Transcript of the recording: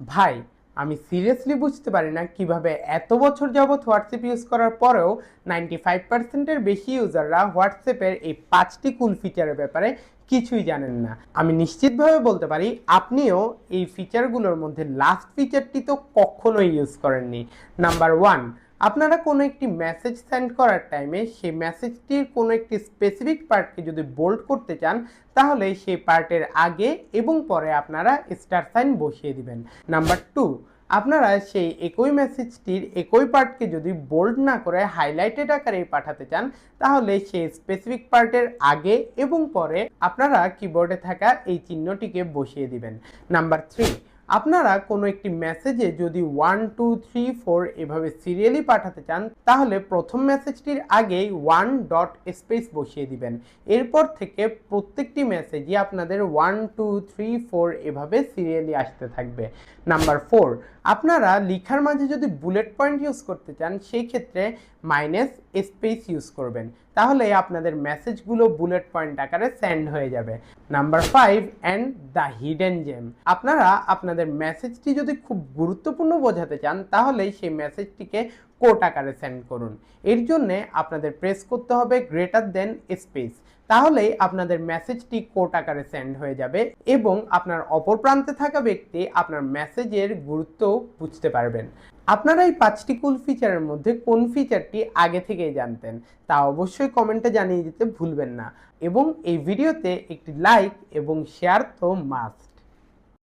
ভাই, আমি সিরিয়াসলি বুঝতে পারি না কীভাবে এত বছর যাবৎ হোয়াটসঅ্যাপ ইউজ করার পরেও নাইনটি ফাইভ পার্সেন্টের বেশি ইউজাররা হোয়াটসঅ্যাপের এই পাঁচটি কুল ফিচারের ব্যাপারে কিছুই জানেন না। আমি নিশ্চিতভাবে বলতে পারি, আপনিও এই ফিচারগুলোর মধ্যে লাস্ট ফিচারটি তো কখনোই ইউজ করেননি। নাম্বার ওয়ান আপনারা কোনো একটি মেসেজ সেন্ড করার টাইমে সেই মেসেজটির কোনো একটি স্পেসিফিক পার্টকে যদি বোল্ড করতে চান, তাহলে সেই পার্টের আগে এবং পরে আপনারা স্টার সাইন বসিয়ে দিবেন। নাম্বার টু আপনারা সেই একই মেসেজটির একই পার্টকে যদি বোল্ড না করে হাইলাইটেড আকারে পাঠাতে চান, তাহলে সেই স্পেসিফিক পার্টের আগে এবং পরে আপনারা কিবোর্ডে থাকা এই চিহ্নটিকে বসিয়ে দিবেন। নাম্বার থ্রি আপনারা কোনো একটি মেসেজে যদি ওয়ান টু থ্রি ফোর এভাবে সিরিয়ালি পাঠাতে চান, তাহলে প্রথম মেসেজটির আগেই ওয়ান ডট স্পেস বসিয়ে দিবেন। এরপর থেকে প্রত্যেকটি মেসেজই আপনাদের ওয়ান টু থ্রি ফোর এভাবে সিরিয়ালি আসতে থাকবে। নাম্বার ফোর আপনারা লিখার মাঝে যদি বুলেট পয়েন্ট ইউজ করতে চান সেই ক্ষেত্রে মাইনাস স্পেস ইউজ করবেন। তাহলে আপনাদের মেসেজগুলো বুলেট পয়েন্ট আকারে সেন্ড হয়ে যাবে। Number five and the hidden gem আপনারা আপনাদের মেসেজটি যদি খুব গুরুত্বপূর্ণ বোঝাতে চান তাহলে সেই মেসেজটিকে কোট আকারে সেন্ড করুন। এর জন্য আপনাদের প্রেস করতে হবে গ্রেটার দেন স্পেস। তাহলেই আপনাদের মেসেজটি কোট আকারে সেন্ড হয়ে যাবে এবং আপনার অপর প্রান্তে থাকা ব্যক্তি আপনার মেসেজের গুরুত্ব বুঝতে পারবেন। আপনারা এই পাঁচটি কুল ফিচারের মধ্যে কোন ফিচারটি আগে থেকেই জানতেন তা অবশ্যই কমেন্টে জানিয়ে দিতে ভুলবেন না। এবং এই ভিডিওতে একটি লাইক এবং শেয়ার তো মাস্ট।